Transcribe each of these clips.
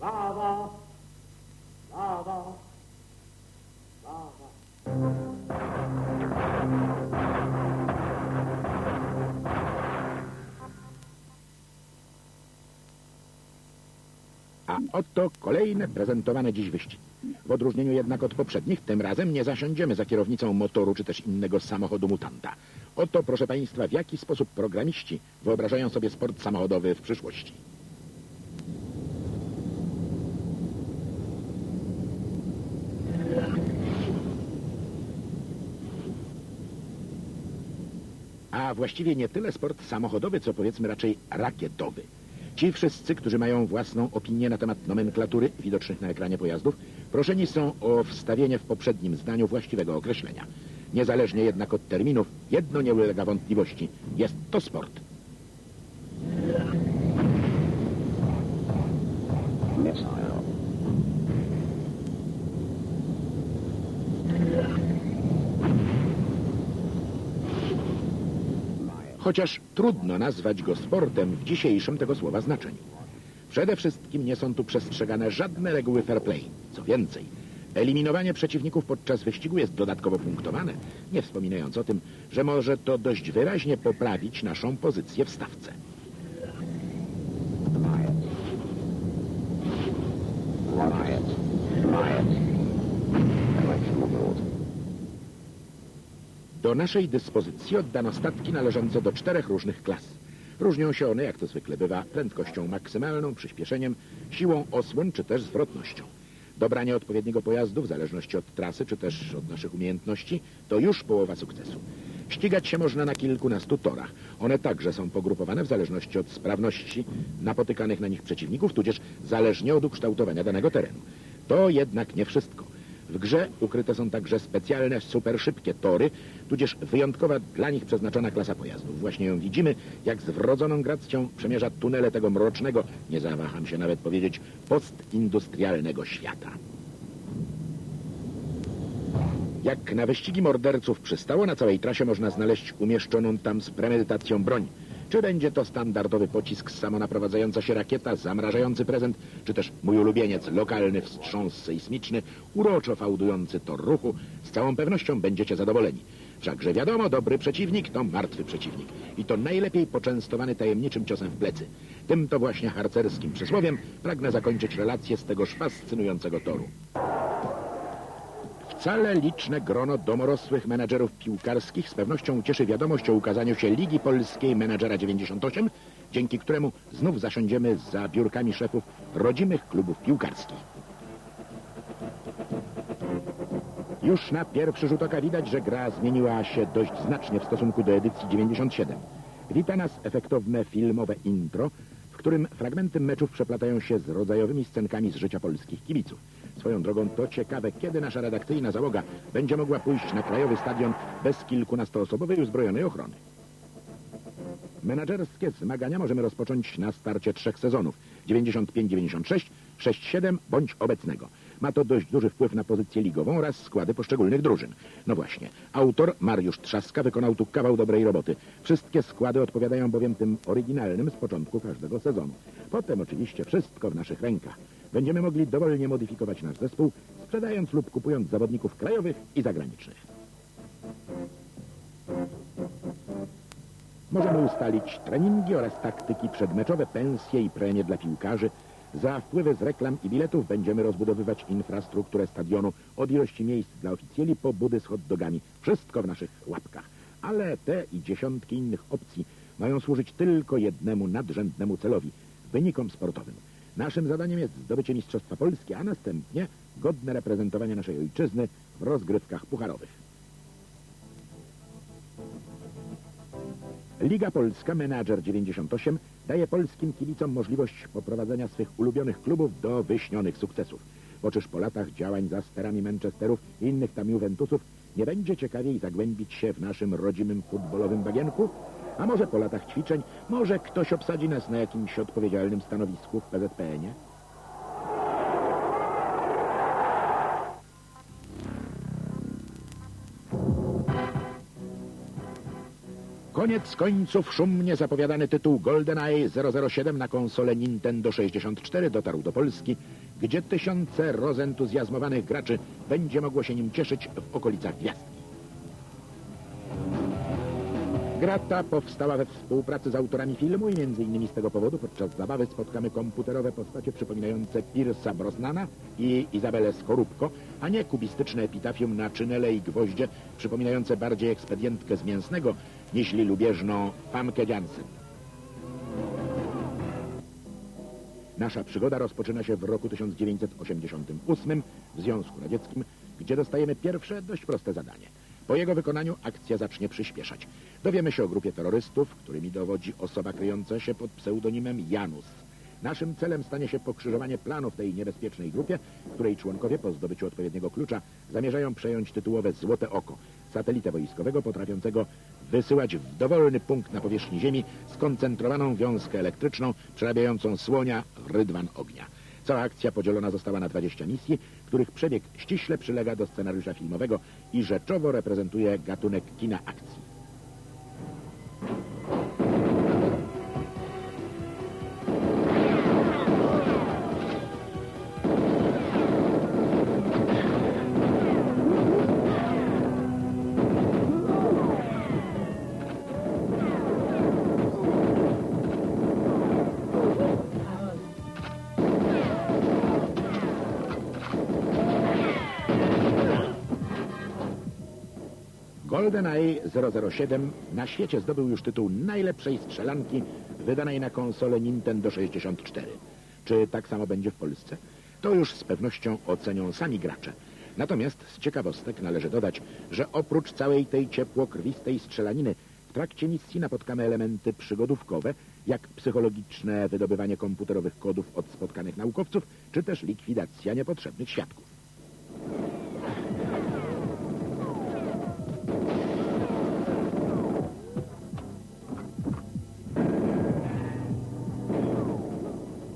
Brawa! Brawa! Brawa! A oto kolejne prezentowane dziś wyścigi. W odróżnieniu jednak od poprzednich, tym razem nie zasiądziemy za kierownicą motoru czy też innego samochodu mutanta. Oto, proszę Państwa, w jaki sposób programiści wyobrażają sobie sport samochodowy w przyszłości. A właściwie nie tyle sport samochodowy, co powiedzmy raczej rakietowy. Ci wszyscy, którzy mają własną opinię na temat nomenklatury widocznych na ekranie pojazdów, proszeni są o wstawienie w poprzednim zdaniu właściwego określenia. Niezależnie jednak od terminów, jedno nie ulega wątpliwości. Jest to sport. Chociaż trudno nazwać go sportem w dzisiejszym tego słowa znaczeniu. Przede wszystkim nie są tu przestrzegane żadne reguły fair play. Co więcej, eliminowanie przeciwników podczas wyścigu jest dodatkowo punktowane, nie wspominając o tym, że może to dość wyraźnie poprawić naszą pozycję w stawce. Riot. Riot. Do naszej dyspozycji oddano statki należące do czterech różnych klas. Różnią się one, jak to zwykle bywa, prędkością maksymalną, przyspieszeniem, siłą osłon czy też zwrotnością. Dobranie odpowiedniego pojazdu, w zależności od trasy czy też od naszych umiejętności, to już połowa sukcesu. Ścigać się można na kilkunastu torach. One także są pogrupowane w zależności od sprawności napotykanych na nich przeciwników, tudzież zależnie od ukształtowania danego terenu. To jednak nie wszystko. W grze ukryte są także specjalne, super szybkie tory, tudzież wyjątkowa dla nich przeznaczona klasa pojazdów. Właśnie ją widzimy, jak z wrodzoną gracją przemierza tunele tego mrocznego, nie zawaham się nawet powiedzieć, postindustrialnego świata. Jak na wyścigi morderców przystało, na całej trasie można znaleźć umieszczoną tam z premedytacją broń. Czy będzie to standardowy pocisk, samonaprowadzająca się rakieta, zamrażający prezent, czy też mój ulubieniec, lokalny wstrząs sejsmiczny, uroczo fałdujący tor ruchu, z całą pewnością będziecie zadowoleni. Wszakże wiadomo, dobry przeciwnik to martwy przeciwnik. I to najlepiej poczęstowany tajemniczym ciosem w plecy. Tym to właśnie harcerskim przysłowiem pragnę zakończyć relację z tegoż fascynującego toru. Wcale liczne grono domorosłych menadżerów piłkarskich z pewnością ucieszy wiadomość o ukazaniu się Ligi Polskiej Menadżera 98, dzięki któremu znów zasiądziemy za biurkami szefów rodzimych klubów piłkarskich. Już na pierwszy rzut oka widać, że gra zmieniła się dość znacznie w stosunku do edycji 97. Wita nas efektowne filmowe intro, w którym fragmenty meczów przeplatają się z rodzajowymi scenkami z życia polskich kibiców. Swoją drogą to ciekawe, kiedy nasza redakcyjna załoga będzie mogła pójść na krajowy stadion bez kilkunastoosobowej uzbrojonej ochrony. Menadżerskie zmagania możemy rozpocząć na starcie trzech sezonów 95-96, 6-7 bądź obecnego. Ma to dość duży wpływ na pozycję ligową oraz składy poszczególnych drużyn. No właśnie, autor Mariusz Trzaska wykonał tu kawał dobrej roboty. Wszystkie składy odpowiadają bowiem tym oryginalnym z początku każdego sezonu. Potem oczywiście wszystko w naszych rękach. Będziemy mogli dowolnie modyfikować nasz zespół, sprzedając lub kupując zawodników krajowych i zagranicznych. Możemy ustalić treningi oraz taktyki przedmeczowe, pensje i premie dla piłkarzy. Za wpływy z reklam i biletów będziemy rozbudowywać infrastrukturę stadionu od ilości miejsc dla oficjeli po budy z hot dogami. Wszystko w naszych łapkach. Ale te i dziesiątki innych opcji mają służyć tylko jednemu nadrzędnemu celowi – wynikom sportowym. Naszym zadaniem jest zdobycie Mistrzostwa Polski, a następnie godne reprezentowanie naszej ojczyzny w rozgrywkach pucharowych. Liga Polska Menadżer 98 daje polskim kibicom możliwość poprowadzenia swych ulubionych klubów do wyśnionych sukcesów. Bo czyż po latach działań za sterami Manchesterów i innych tam Juventusów nie będzie ciekawiej zagłębić się w naszym rodzimym futbolowym bagienku? A może po latach ćwiczeń, może ktoś obsadzi nas na jakimś odpowiedzialnym stanowisku w PZPN-ie? Koniec końców szumnie zapowiadany tytuł GoldenEye 007 na konsolę Nintendo 64 dotarł do Polski, gdzie tysiące rozentuzjazmowanych graczy będzie mogło się nim cieszyć w okolicach gwiazdki. Gra ta powstała we współpracy z autorami filmu i między innymi z tego powodu podczas zabawy spotkamy komputerowe postacie przypominające Pierce'a Brosnana i Izabelę Skorupko, a nie kubistyczne epitafium na czynele i gwoździe przypominające bardziej ekspedientkę z mięsnego niż lubieżną Famke Jansen. Nasza przygoda rozpoczyna się w roku 1988 w Związku Radzieckim, gdzie dostajemy pierwsze, dość proste zadanie. Po jego wykonaniu akcja zacznie przyspieszać. Dowiemy się o grupie terrorystów, którymi dowodzi osoba kryjąca się pod pseudonimem Janus. Naszym celem stanie się pokrzyżowanie planów tej niebezpiecznej grupie, której członkowie po zdobyciu odpowiedniego klucza zamierzają przejąć tytułowe Złote Oko, satelitę wojskowego potrafiącego wysyłać w dowolny punkt na powierzchni Ziemi skoncentrowaną wiązkę elektryczną przerabiającą słonia rydwan ognia. Cała akcja podzielona została na 20 misji, których przebieg ściśle przylega do scenariusza filmowego i rzeczowo reprezentuje gatunek kina akcji. GoldenEye 007 na świecie zdobył już tytuł najlepszej strzelanki wydanej na konsolę Nintendo 64. Czy tak samo będzie w Polsce? To już z pewnością ocenią sami gracze. Natomiast z ciekawostek należy dodać, że oprócz całej tej ciepłokrwistej strzelaniny w trakcie misji napotkamy elementy przygodówkowe, jak psychologiczne wydobywanie komputerowych kodów od spotkanych naukowców, czy też likwidacja niepotrzebnych świadków.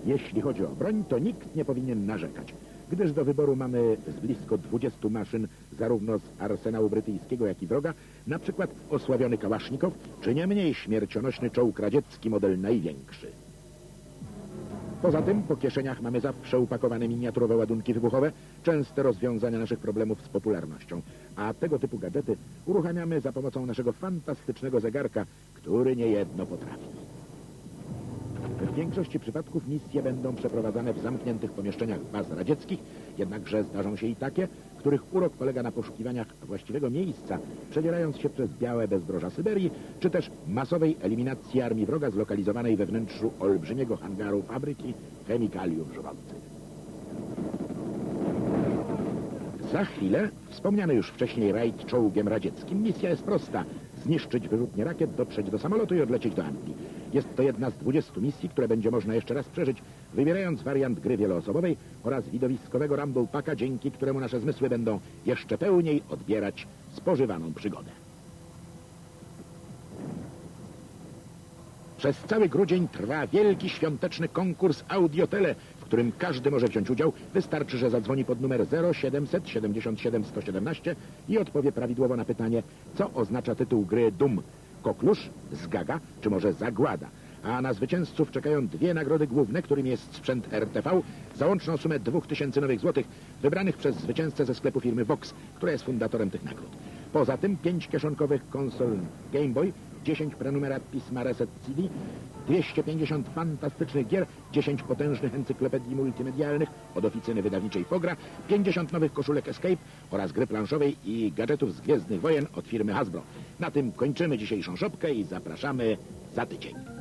Jeśli chodzi o broń, to nikt nie powinien narzekać, gdyż do wyboru mamy z blisko 20 maszyn zarówno z arsenału brytyjskiego, jak i wroga, na przykład osławiony kałasznikow, czy nie mniej śmiercionośny czołg radziecki model największy. Poza tym po kieszeniach mamy zawsze upakowane miniaturowe ładunki wybuchowe, częste rozwiązania naszych problemów z popularnością, a tego typu gadżety uruchamiamy za pomocą naszego fantastycznego zegarka, który niejedno potrafi. W większości przypadków misje będą przeprowadzane w zamkniętych pomieszczeniach baz radzieckich, jednakże zdarzą się i takie, których urok polega na poszukiwaniach właściwego miejsca, przedzierając się przez białe bezdroża Syberii, czy też masowej eliminacji armii wroga zlokalizowanej we wnętrzu olbrzymiego hangaru fabryki chemikaliów żrących. Za chwilę wspomniany już wcześniej rajd czołgiem radzieckim. Misja jest prosta. Zniszczyć wyrzutnie rakiet, dotrzeć do samolotu i odlecieć do Anglii. Jest to jedna z 20 misji, które będzie można jeszcze raz przeżyć, wybierając wariant gry wieloosobowej oraz widowiskowego Rumble Packa, dzięki któremu nasze zmysły będą jeszcze pełniej odbierać spożywaną przygodę. Przez cały grudzień trwa wielki świąteczny konkurs Audiotele, w którym każdy może wziąć udział. Wystarczy, że zadzwoni pod numer 0777 117 i odpowie prawidłowo na pytanie, co oznacza tytuł gry Dum. Koklusz, Zgaga czy może Zagłada. A na zwycięzców czekają dwie nagrody główne, którym jest sprzęt RTV za łączną sumę 2000 nowych złotych, wybranych przez zwycięzcę ze sklepu firmy Vox, która jest fundatorem tych nagród. Poza tym pięć kieszonkowych konsol Game Boy, 10 prenumerat pisma Reset CD, 250 fantastycznych gier, 10 potężnych encyklopedii multimedialnych od oficyny wydawniczej Fogra, 50 nowych koszulek Escape oraz gry planszowej i gadżetów z Gwiezdnych Wojen od firmy Hasbro. Na tym kończymy dzisiejszą szopkę i zapraszamy za tydzień.